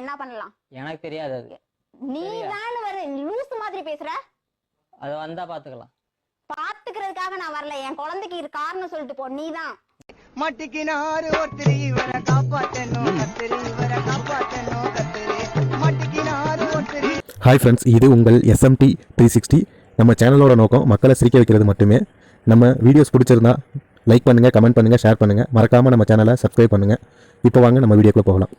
என்ன பண்ணலாம்? எனக்கு தெரியாது அது. நீ? தான் வர லூஸ் மாதிரி பேசுற? அது வந்தா பாத்துக்கலாம். பாத்துக்கிறதுக்காக நான் வரல. என் குழந்தைக்கு இது காரணம் சொல்லிட்டு போ. நீதான். மட்டிக்கினாரு ஒருத்தர் இவரை காப்பாத்தணும் கத்திரி. இவரை காப்பாத்தணும் கத்திரி. மட்டிக்கினாரு ஒருத்தர் ஹாய் ஃப்ரெண்ட்ஸ் இது உங்கள் எஸ்எம்டி த்ரீ சிக்ஸ்டி நம்ம சேனலோட நோக்கம் மக்களை சிரிக்க வைக்கிறது மட்டுமே. நம்ம வீடியோஸ் பிடிச்சிருந்தா லைக் பண்ணுங்கள் கமெண்ட் பண்ணுங்கள் ஷேர் பண்ணுங்கள் மறக்காமல் நம்ம சேனலை சப்ஸ்கிரைப் பண்ணுங்கள் இப்போ வாங்க நம்ம வீடியோக்குள்ளே போகலாம்.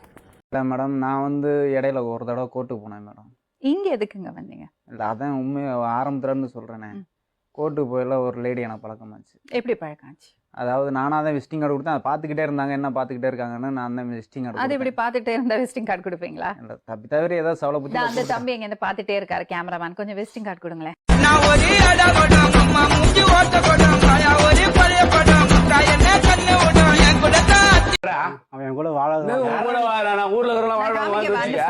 இல்லை மேடம் நான் வந்து இடையில ஒரு தடவை கோர்ட்டுக்கு போனேன் மேடம். இங்க எதுக்குங்க வந்தீங்க? இல்லை அதான் உண்மையை ஆரம்பத்துல இருந்து சொல்கிறேனே. கோர்ட்டுக்கு போயில ஒரு லேடி எனக்கு பழக்கமாச்சு எப்படி பழக்காச்சு அதாவது நானாக தான் விசிட்டிங் கார்டு கொடுத்தேன். அதை பார்த்துக்கிட்டே இருந்தாங்க என்ன பார்த்துக்கிட்டே இருக்காங்கன்னு நான் தான் விசிட்டிங் அது கார்டு இப்படி பார்த்துட்டே இருந்தா விசிட்டிங் கார்டு கொடுப்பீங்களா? இல்லை தப்பி தவிர ஏதாவது சவலை இதா அந்த தம்பி எங்க இருந்து பார்த்துட்டே இருக்காரு கேமராமேன் கொஞ்சம் விசிட்டிங் கார்டு கொடுங்களேன். நான்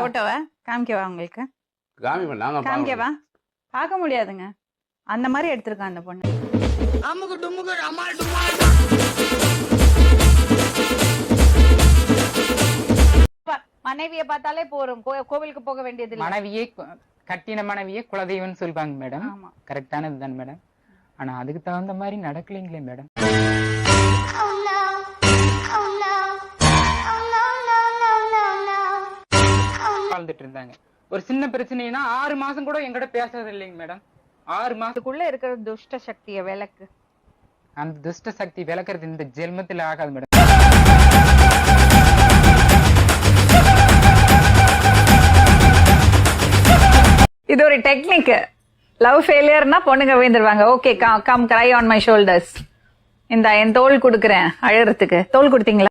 போட்டோவை? காமிக்கவா உங்களுக்கு? நாங்க காமிக்கவா? பார்க்க முடியாதுங்க. அந்த மாதிரி எடுத்திருக்கான் அந்த பொண்ணு. அம்முக்கு டும்முக்கு அம்மாள் டும்மாள் மனைவியை பார்த்தாலே போறோம். கோ- கோவிலுக்கு போக வேண்டியது மனைவியே கட்டின மனைவியே குலதெய்வம்னு சொல்லுவாங்க மேடம். ஆமா. கரெக்டானது தான் மேடம். ஆனா அதுக்கு தகுந்த மாதிரி நடக்கலைங்களே மேடம். வாழ்ந்துட்டு இருந்தாங்க. ஒரு சின்ன பிரச்சனைனா ஆறு மாசம் கூட என்கிட்ட பேசுறது இல்லைங்க மேடம். ஆறு மாசம் அதுக்குள்ள இருக்கிற துஷ்ட சக்திய விளக்கு. அந்த துஷ்ட சக்தி விளக்குறது இந்த ஜென்மத்துல ஆகாது மேடம். இது ஒரு டெக்னிக் லவ் ஃபெயிலியர்னா பொண்ணுங்க விழுந்துருவாங்க. Okay come cry on my shoulders இந்த என் தோல் கொடுக்குறேன் அழறதுக்கு தோல் கொடுத்தீங்களா?